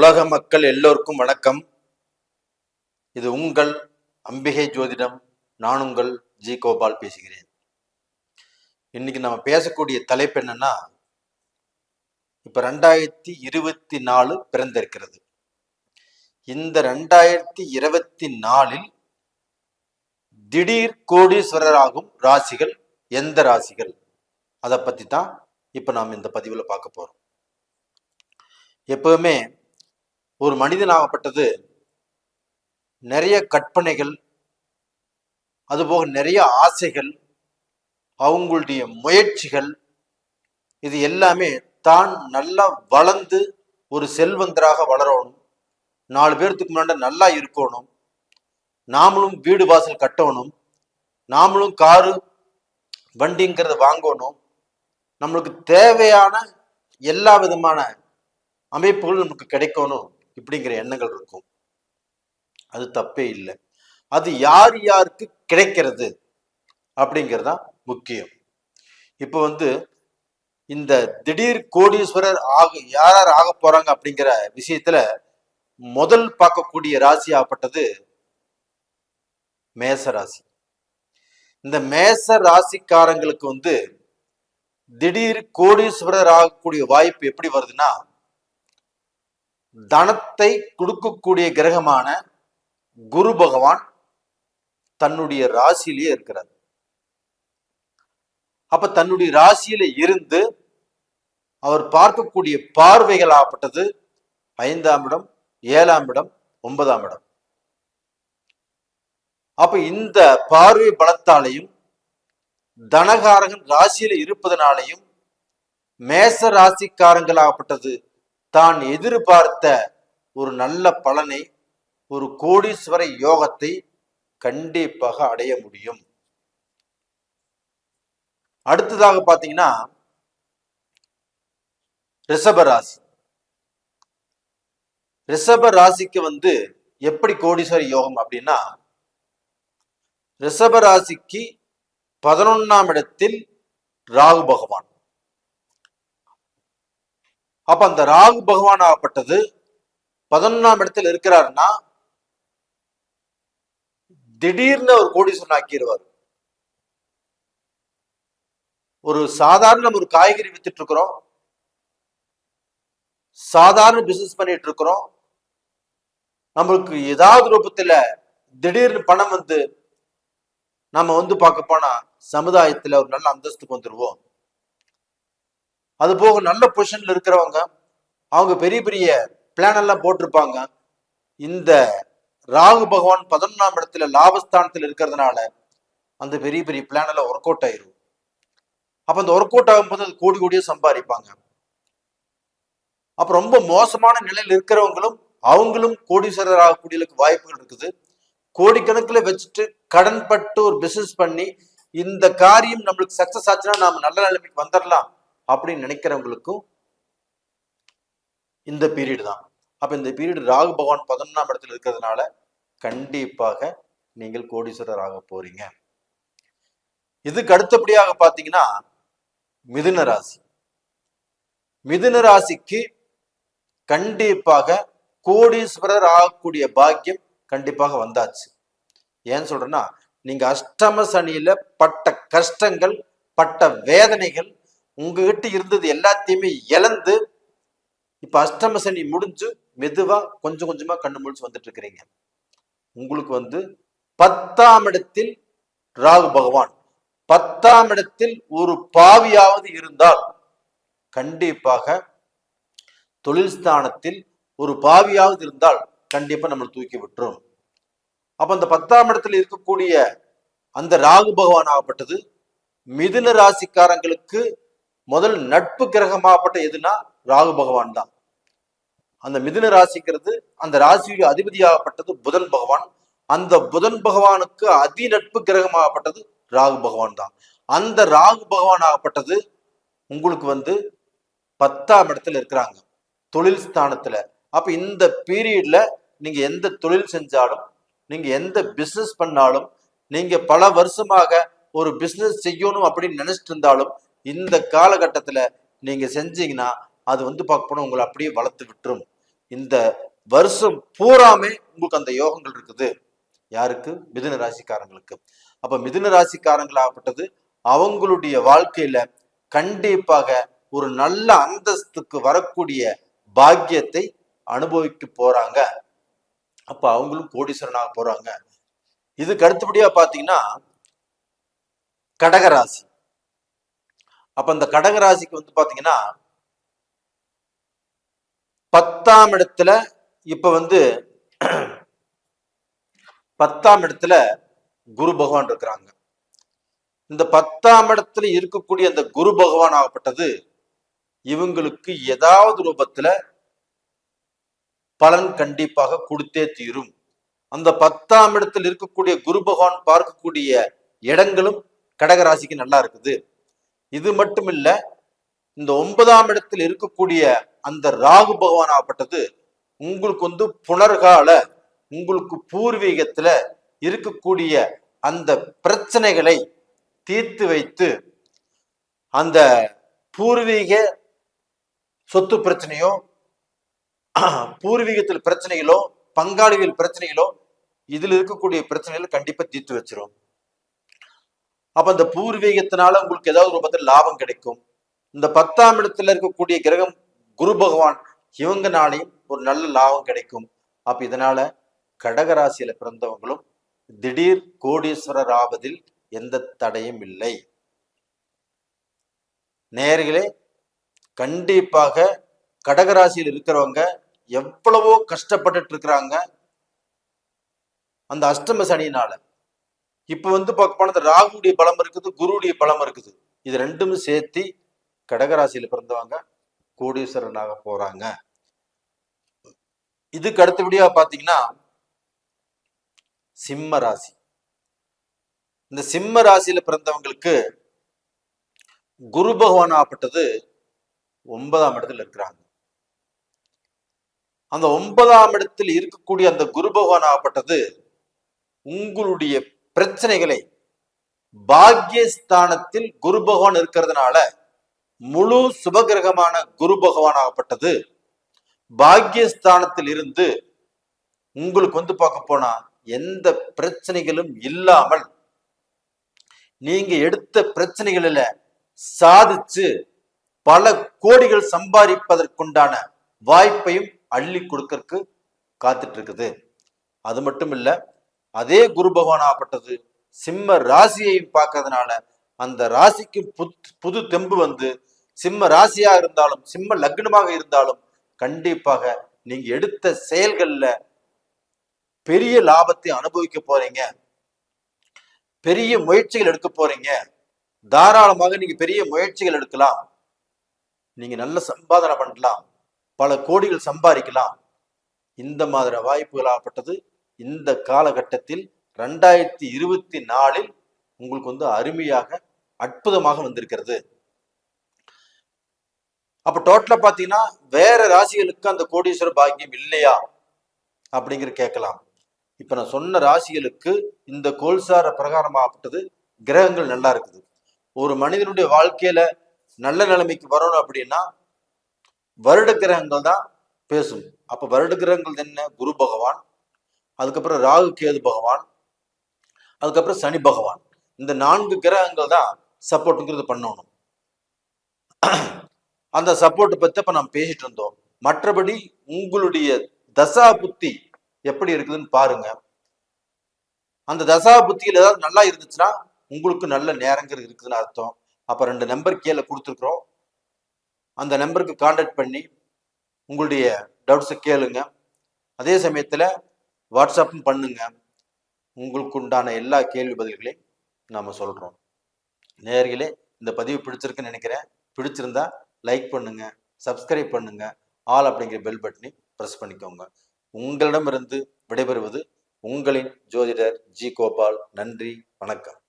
உலக மக்கள் எல்லோருக்கும் வணக்கம். இது உங்கள் அம்பிகை ஜோதிடம். நான் உங்கள் ஜி கோபால் பேசுகிறேன். இன்னைக்கு நம்ம பேசக்கூடிய தலைப்பு என்னன்னா இப்ப ரெண்டாயிரத்தி இருபத்தி நாலு பிறந்திருக்கிறது. இந்த ரெண்டாயிரத்தி இருபத்தி நாலில் திடீர் கோடீஸ்வரராகும் ராசிகள் எந்த ராசிகள்? அதை பத்தி தான் இப்ப நாம் இந்த பதிவில் பார்க்க போறோம். எப்பவுமே ஒரு மனிதனாகப்பட்டது நிறைய கற்பனைகள் அதுபோக நிறைய ஆசைகள் அவங்களுடைய முயற்சிகள் இது எல்லாமே தான் நல்லா வளர்ந்து ஒரு செல்வந்தராக வளரணும். நாலு பேர்த்துக்கு முன்னாடி நல்லா இருக்கணும். நாமளும் வீடு வாசல் கட்டணும். நாமளும் காரு வண்டிங்கிறத வாங்கணும். நம்மளுக்கு தேவையான எல்லா விதமான அமைப்புகளும் நமக்கு கிடைக்கணும். இப்படிங்கிற எண்ணங்கள் இருக்கும். அது தப்பே இல்லை. அது யார் யாருக்கு கிடைக்கிறது அப்படிங்கிறது தான் முக்கியம். இப்போ வந்து இந்த திடீர் கோடீஸ்வரர் ஆக யார் யார் ஆக போறாங்க அப்படிங்கிற விஷயத்துல முதல் பார்க்கக்கூடிய ராசி ஆகப்பட்டது மேச ராசி. இந்த மேச ராசிக்காரங்களுக்கு வந்து திடீர் கோடீஸ்வரர் ஆகக்கூடிய வாய்ப்பு எப்படி வருதுன்னா தனத்தை கொடுக்கக்கூடிய கிரகமான குரு பகவான் தன்னுடைய ராசியிலேயே இருக்கிறார். அப்ப தன்னுடைய ராசியில இருந்து அவர் பார்க்கக்கூடிய பார்வைகள் ஆகப்பட்டது ஐந்தாம் இடம் ஏழாம் இடம் ஒன்பதாம் இடம். அப்ப இந்த பார்வை பலத்தாலையும் தனகாரகன் ராசியில இருப்பதனாலையும் மேச ராசிக்காரங்களாகப்பட்டது தான் எதிர்பார்த்த ஒரு நல்ல பலனை ஒரு கோடீஸ்வர யோகத்தை கண்டிப்பாக அடைய முடியும். அடுத்ததாக பாத்தீங்கன்னா ரிஷபராசி ரிஷப ராசிக்கு வந்து எப்படி கோடீஸ்வர யோகம் அப்படின்னா ரிஷப ராசிக்கு பதினொன்னாம் இடத்தில் ராகு பகவான். அப்ப அந்த ராகு பகவான் ஆகப்பட்டது. பதினொன்னாம் இடத்துல இருக்கிறாருன்னா திடீர்னு ஒரு கோடீஸ்வரன் ஆக்கிடுவார் ஒரு சாதாரண நம்ம ஒரு காய்கறி வித்துட்டு இருக்கிறோம் சாதாரண பிசினஸ் பண்ணிட்டு இருக்கிறோம் நம்மளுக்கு ஏதாவது ரூபத்துல திடீர்னு பணம் வந்து நம்ம வந்து பார்க்க போனா சமுதாயத்துல ஒரு நல்ல அந்தஸ்துக்கு வந்துருவோம். அது போக நல்ல பொசிஷன்ல இருக்கிறவங்க அவங்க பெரிய பெரிய பிளான் எல்லாம் போட்டிருப்பாங்க. இந்த ராகு பகவான் பதினொன்றாம் இடத்துல லாபஸ்தானத்தில் இருக்கிறதுனால அந்த பெரிய பெரிய பிளான் எல்லாம் ஒர்க் அவுட் ஆயிரும். அப்ப அந்த ஒர்க் அவுட் ஆகும்போது அது கோடி கோடியே சம்பாதிப்பாங்க. அப்ப ரொம்ப மோசமான நிலையில் இருக்கிறவங்களும் அவங்களும் கோடீஸ்வரர் ஆகக்கூடியதுக்கு வாய்ப்புகள் இருக்குது. கோடிக்கணக்கில் வச்சுட்டு கடன் பட்டு ஒரு பிசினஸ் பண்ணி இந்த காரியம் நம்மளுக்கு சக்சஸ் ஆச்சுன்னா நாம நல்ல நிலைமைக்கு வந்துடலாம் அப்படின்னு நினைக்கிறவங்களுக்கும் இந்த பீரியட் தான். அப்ப இந்த பீரியட் ராகு பகவான் பதினொன்றாம் இடத்துல இருக்கிறதுனால கண்டிப்பாக நீங்கள் கோடீஸ்வரர் ஆக போறீங்க. இதுக்கு அடுத்தபடியாக பார்த்தீங்கன்னா மிதுன ராசி. மிதுன ராசிக்கு கண்டிப்பாக கோடீஸ்வரர் ஆகக்கூடிய பாக்கியம் கண்டிப்பாக வந்தாச்சு. ஏன் சொல்றேன்னா நீங்க அஷ்டம சனியில பட்ட கஷ்டங்கள் பட்ட வேதனைகள் உங்ககிட்ட இருந்தது எல்லாத்தையுமே இழந்து இப்ப அஷ்டம சனி முடிஞ்சு மெதுவா கொஞ்சம் கொஞ்சமா கண்ணு முழிச்சு வந்துட்டு இருக்கிறீங்க. உங்களுக்கு வந்து பத்தாம் இடத்தில் ராகு பகவான். பத்தாம் இடத்தில் ஒரு பாவியாவது இருந்தால் கண்டிப்பாக தொழில் ஸ்தானத்தில் ஒரு பாவியாவது இருந்தால் கண்டிப்பா நம்மளை தூக்கி விட்டுரும். அப்ப அந்த பத்தாம் இடத்துல இருக்கக்கூடிய அந்த ராகு பகவான் ஆகப்பட்டது மிதுன ராசிக்காரங்களுக்கு முதல் நட்பு கிரகமாகப்பட்ட எதுனா ராகு பகவான் தான். அந்த மிதுன ராசிக்கிறது அந்த ராசியுடைய அதிபதியாகப்பட்டது புதன் பகவான். அந்த புதன் பகவானுக்கு அதி நட்பு கிரகமாகப்பட்டது ராகு பகவான் தான். அந்த ராகு பகவான் ஆகப்பட்டது உங்களுக்கு வந்து பத்தாம் இடத்துல இருக்கிறாங்க. தொழில் ஸ்தானத்துல. அப்ப இந்த பீரியட்ல நீங்க எந்த தொழில் செஞ்சாலும் நீங்க எந்த பிசினஸ் பண்ணாலும் நீங்க பல வருஷமாக ஒரு பிசினஸ் செய்யணும் அப்படின்னு நினைச்சிட்டு இருந்தாலும் இந்த காலகட்டத்துல நீங்க செஞ்சீங்கன்னா அது வந்து பார்க்கணும் போனா உங்களை அப்படியே வளர்த்து விட்டுரும். இந்த வருஷம் பூராமே உங்களுக்கு அந்த யோகங்கள் இருக்குது. யாருக்கு? மிதுன ராசிக்காரங்களுக்கு. அப்ப மிதுன ராசிக்காரங்களாகப்பட்டது அவங்களுடைய வாழ்க்கையில கண்டிப்பாக ஒரு நல்ல அந்தஸ்துக்கு வரக்கூடிய பாக்கியத்தை அனுபவிக்க போறாங்க. அப்ப அவங்களும் கோடீஸ்வரனாக போறாங்க. இதுக்கு அடுத்தபடியா பாத்தீங்கன்னா கடகராசி. அப்ப இந்த கடகராசிக்கு வந்து பாத்தீங்கன்னா பத்தாம் இடத்துல இப்ப வந்து பத்தாம் இடத்துல குரு பகவான் இருக்கிறாங்க. இந்த பத்தாம் இடத்துல இருக்கக்கூடிய அந்த குரு பகவான் ஆகப்பட்டது இவங்களுக்கு ஏதாவது ரூபத்துல பலன் கண்டிப்பாக கொடுத்தே தீரும். அந்த பத்தாம் இடத்தில் இருக்கக்கூடிய குரு பகவான் பார்க்கக்கூடிய இடங்களும் கடகராசிக்கு நல்லா இருக்குது. இது மட்டும் இல்ல இந்த ஒன்பதாம் இடத்தில் இருக்கக்கூடிய அந்த ராகு பகவான் ஆகப்பட்டது உங்களுக்கு வந்து புனர்கால உங்களுக்கு பூர்வீகத்துல இருக்கக்கூடிய அந்த பிரச்சனைகளை தீர்த்து வைத்து அந்த பூர்வீக சொத்து பிரச்சனையோ பூர்வீகத்தில் பிரச்சனைகளோ பங்காளிகள் பிரச்சனைகளோ இதுல இருக்கக்கூடிய பிரச்சனைகளை கண்டிப்பா தீர்த்து வச்சிரும். அப்ப அந்த பூர்வீகத்தினால உங்களுக்கு ஏதாவது ரூபத்தில் லாபம் கிடைக்கும். இந்த பத்தாம் இடத்துல இருக்கக்கூடிய கிரகம் குரு பகவான் இவங்கனாலையும் ஒரு நல்ல லாபம் கிடைக்கும். அப்ப இதனால கடகராசியில பிறந்தவங்களும் திடீர் கோடீஸ்வரர் ஆவதில் எந்த தடையும் இல்லை. நேர்களே கண்டிப்பாக கடகராசியில் இருக்கிறவங்க எவ்வளவோ கஷ்டப்பட்டுட்டு இருக்கிறாங்க. அந்த அஷ்டம சனியினால. இப்ப வந்து பார்க்க போனது ராகுடைய பலம் இருக்குது குருவுடைய பலம் இருக்குது. இது ரெண்டும் சேர்த்து கடகராசியில பிறந்தவங்க கோடீஸ்வரனாக போறாங்க. இதுக்கு அடுத்தபடியா பாத்தீங்கன்னா சிம்ம ராசி. இந்த சிம்ம ராசியில பிறந்தவங்களுக்கு குரு பகவான் ஆப்பட்டது ஒன்பதாம் இடத்துல இருக்கிறாங்க. அந்த ஒன்பதாம் இடத்தில் இருக்கக்கூடிய அந்த குரு பகவான் ஆப்பட்டது உங்களுடைய பிரச்சனைகளை பாக்யஸ்தானத்தில் குரு பகவான் இருக்கிறதுனால முழு சுபகிரகமான குரு பகவான் ஆகப்பட்டது. பாக்யஸ்தானத்தில் இருந்து உங்களுக்கு வந்து பார்க்க போனா எந்த பிரச்சனைகளும் இல்லாமல் நீங்க எடுத்த பிரச்சனைகளில சாதிச்சு பல கோடிகள் சம்பாதிப்பதற்குண்டான வாய்ப்பையும் அள்ளி கொடுக்கறதுக்கு காத்துட்டு இருக்குது. அது மட்டும் இல்ல அதே குரு பகவானாகப்பட்டது சிம்ம ராசியையும் பார்க்கறதுனால அந்த ராசிக்கு புத் புது தெம்பு வந்து சிம்ம ராசியா இருந்தாலும் சிம்ம லக்னமாக இருந்தாலும் கண்டிப்பாக நீங்க எடுத்த செயல்கள்ல பெரிய லாபத்தை அனுபவிக்க போறீங்க. பெரிய முயற்சிகள் எடுக்க போறீங்க. தாராளமாக நீங்க பெரிய முயற்சிகள் எடுக்கலாம். நீங்க நல்ல சம்பாதனை பண்ணலாம். பல கோடிகள் சம்பாதிக்கலாம். இந்த மாதிரி வாய்ப்புகளாகப்பட்டது இந்த காலகட்டத்தில் ரெண்டாயிரத்தி இருபத்தி நாலில் உங்களுக்கு வந்து அருமையாக அற்புதமாக வந்திருக்கிறது. அப்ப டோட்டலா பாத்தீங்கன்னா வேற ராசிகளுக்கு அந்த கோடீஸ்வர பாக்கியம் இல்லையா? அப்படிங்கிற கேட்கலாம். இப்ப நான் சொன்ன ராசிகளுக்கு இந்த கோல்சார பிரகாரமாகப்பட்டது கிரகங்கள் நல்லா இருக்குது. ஒரு மனிதனுடைய வாழ்க்கையில நல்ல நிலைமைக்கு வரணும் அப்படின்னா வருட கிரகங்கள் தான் பேசும். அப்ப வருட கிரகங்கள் என்ன? குரு பகவான் அதுக்கப்புறம் ராகு கேது பகவான் அதுக்கப்புறம் சனி பகவான். இந்த நான்கு கிரகங்கள் தான் சப்போர்ட்டுங்கிறது பண்ணணும். அந்த சப்போர்ட் பற்றி இப்போ நம்ம பேசிட்டு இருந்தோம். மற்றபடி உங்களுடைய தசா புத்தி எப்படி இருக்குதுன்னு பாருங்க. அந்த தசா புத்தியில் ஏதாவது நல்லா இருந்துச்சுன்னா உங்களுக்கு நல்ல நேரங்கள் இருக்குதுன்னு அர்த்தம். அப்போ ரெண்டு நம்பர் கீழே கொடுத்துருக்குறோம். அந்த நம்பருக்கு காண்டாக்ட் பண்ணி உங்களுடைய டவுட்ஸை கேளுங்க. அதே சமயத்தில் வாட்ஸ்அப்பும் பண்ணுங்க. உங்களுக்கு உண்டான எல்லா கேள்வி பதில்களையும் நாம் சொல்கிறோம் நேர்களே இந்த பதிவு பிடிச்சிருக்குன்னு நினைக்கிறேன். பிடிச்சிருந்தா லைக் பண்ணுங்க சப்ஸ்கிரைப் பண்ணுங்க ஆல் அப்படிங்கிற பெல் பட்டனை ப்ரெஸ் பண்ணிக்கோங்க. உங்களிடமிருந்து விடைபெறுவது உங்களின் ஜோதிடர் ஜி கோபால். நன்றி வணக்கம்.